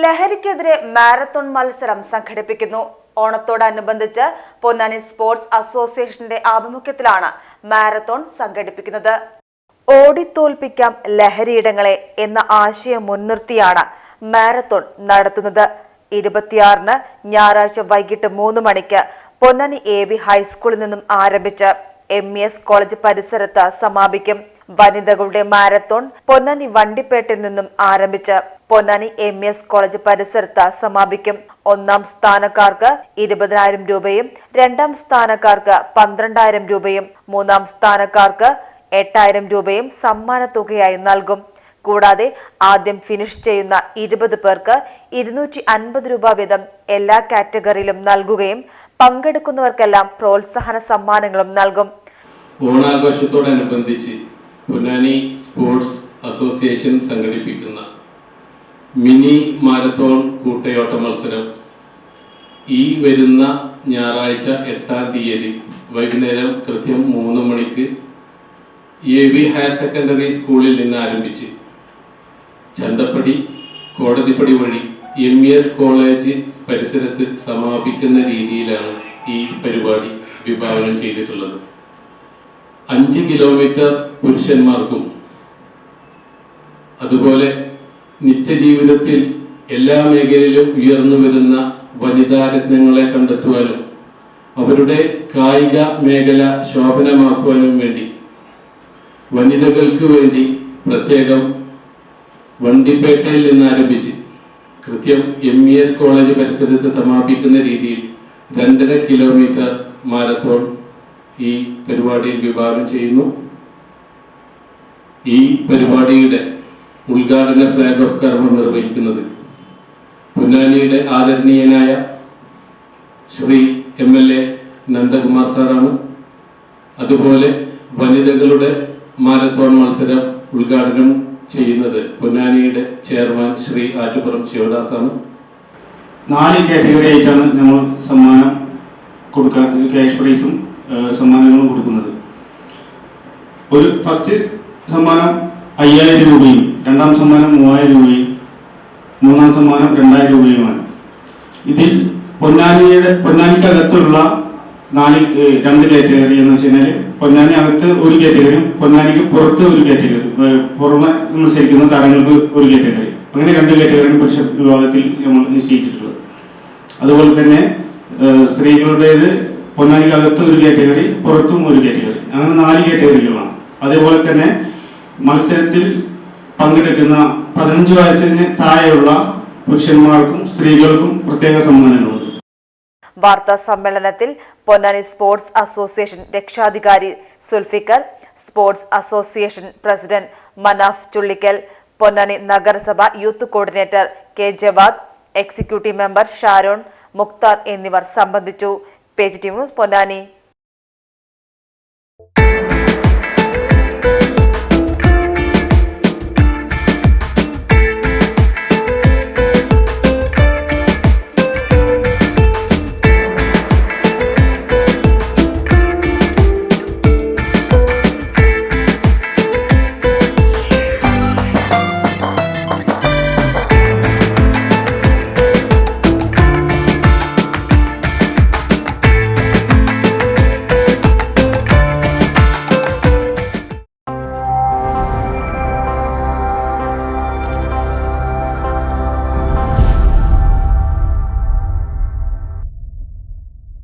ലഹരിക്കെതിരെ മാരത്തോൺ മത്സരം സംഘടിപ്പിക്കുന്നു. ഓണത്തോടനുബന്ധിച്ച് പൊന്നാനി സ്പോർട്സ് അസോസിയേഷന്റെ ആഭിമുഖ്യത്തിലാണ് മാരത്തോൺ സംഘടിപ്പിക്കുന്നത്. ഓടിത്തോൽപ്പിക്കാം ലഹരിയിടങ്ങളെ എന്ന ആശയം മുൻനിർത്തിയാണ് മാരത്തോൺ നടത്തുന്നത്. ഇരുപത്തിയാറിന് ഞായറാഴ്ച വൈകിട്ട് മൂന്ന് മണിക്ക് പൊന്നാനി എ വി ഹൈസ്കൂളിൽ നിന്നും ആരംഭിച്ച് എം ഇ എസ് കോളേജ് പരിസരത്ത് സമാപിക്കും. വനിതകളുടെ മാരത്തോൺ പൊന്നാനി വണ്ടിപ്പേട്ടിൽ നിന്നും ആരംഭിച്ച് പൊന്നാനി എം എസ് കോളേജ് പരിസരത്ത് സമാപിക്കും. ഒന്നാം സ്ഥാനക്കാർക്ക് ഇരുപതിനായിരം രൂപയും രണ്ടാം സ്ഥാനക്കാർക്ക് പന്ത്രണ്ടായിരം രൂപയും മൂന്നാം സ്ഥാനക്കാർക്ക് എട്ടായിരം രൂപയും സമ്മാനത്തുകയായി നൽകും. കൂടാതെ ആദ്യം ഫിനിഷ് ചെയ്യുന്ന ഇരുപത് പേർക്ക് ഇരുന്നൂറ്റി അൻപത് രൂപ വീതം എല്ലാ കാറ്റഗറിയിലും നൽകുകയും പങ്കെടുക്കുന്നവർക്കെല്ലാം പ്രോത്സാഹന സമ്മാനങ്ങളും നൽകും. ഓണാഘോഷത്തോടനുബന്ധിച്ച് പൊന്നാനി സ്പോർട്സ് അസോസിയേഷൻ സംഘടിപ്പിക്കുന്ന മിനി മാരത്തോൺ കൂട്ടയോട്ട മത്സരം ഈ വരുന്ന ഞായറാഴ്ച എട്ടാം തീയതി വൈകുന്നേരം കൃത്യം മൂന്ന് മണിക്ക് എ വി ഹയർ സെക്കൻഡറി സ്കൂളിൽ നിന്ന് ആരംഭിച്ച് ചന്തപ്പടി കോടതിപ്പടി വഴി എം എസ് കോളേജ് പരിസരത്ത് സമാപിക്കുന്ന രീതിയിലാണ് ഈ പരിപാടി വിഭാവനം ചെയ്തിട്ടുള്ളത്. അഞ്ച് കിലോമീറ്റർ പുരുഷന്മാർക്കും. അതുപോലെ നിത്യജീവിതത്തിൽ എല്ലാ മേഖലയിലും ഉയർന്നു വരുന്ന വനിതാരത്നങ്ങളെ കണ്ടെത്തുവാനും അവരുടെ കായിക മേഖല ശോഭനമാക്കുവാനും വേണ്ടി വനിതകൾക്ക് വേണ്ടി പ്രത്യേകം വണ്ടിപ്പേട്ടയിൽ നിന്ന് ആരംഭിച്ച് കൃത്യം എം ഇ എസ് കോളേജ് പരിസരത്ത് സമാപിക്കുന്ന രീതിയിൽ രണ്ടര കിലോമീറ്റർ മാരത്തോൺ ഈ പരിപാടിയിൽ വിഭാവനം ചെയ്യുന്നു. ഈ പരിപാടിയുടെ ഉദ്ഘാടന ഫ്ലാഗ് ഓഫ് കർമ്മം നിർവഹിക്കുന്നത് പൊന്നാനിയുടെ ആദരണീയനായ Shri M L A Nandakumar സാറാണ്. അതുപോലെ വനിതകളുടെ മാരത്തോൺ മത്സരം ഉദ്ഘാടനം ചെയ്യുന്നത് പൊന്നാനിയുടെ ചെയർമാൻ ശ്രീ ആറ്റുപുറം ശിവദാസാണ്. നാല് കാറ്റഗറി ആയിട്ടാണ് നമ്മൾ സമ്മാനം കൊടുക്കാൻ ക്യാഷ് പ്രൈസും സമ്മാനങ്ങളും കൊടുക്കുന്നത്. ഒരു ഫസ്റ്റ് സമ്മാനം അയ്യായിരം രൂപയും രണ്ടാം സമ്മാനം മൂവായിരം രൂപയും മൂന്നാം സമ്മാനം രണ്ടായിരം രൂപയുമാണ്. ഇതിൽ പൊന്നാനിയുടെ പൊന്നാനിക്കകത്തുള്ള നാല് രണ്ട് കാറ്റഗറി എന്ന് വെച്ച് കഴിഞ്ഞാൽ പൊന്നാനി അകത്ത് ഒരു കാറ്റഗറിയും പൊന്നാനിക്ക് പുറത്ത് ഒരു കാറ്റഗറി പുറമെ മത്സരിക്കുന്ന താരങ്ങൾക്ക് ഒരു കാറ്റഗറി അങ്ങനെ രണ്ട് കാറ്റഗറിയും പുരുഷ വിഭാഗത്തിൽ നമ്മൾ നിശ്ചയിച്ചിട്ടുള്ളത്. അതുപോലെ തന്നെ ഏഹ്, സ്ത്രീകളുടേത് അകത്തും ഒരു കാറ്റഗറി പുറത്തും ഒരു കാറ്റഗറി അങ്ങനെ നാല് കാറ്റഗറികളാണ് അതേപോലെ തന്നെ മത്സരത്തിൽ പങ്കെടുക്കുന്ന പതിനഞ്ച് വയസ്സിന് താഴെയുള്ള പുരുഷന്മാർക്കും സ്ത്രീകൾക്കും പ്രത്യേക സമ്മാനങ്ങളുണ്ട്. വാർത്താ സമ്മേളനത്തിൽ പൊന്നാനി സ്പോർട്സ് അസോസിയേഷൻ രക്ഷാധികാരി Zulfikar sports association president Manaf Chullikkal Ponnani നഗരസഭ youth coordinator K Jawad executive member Sharon Mukhtar എന്നിവർ സംബന്ധിച്ചു. pedimos podani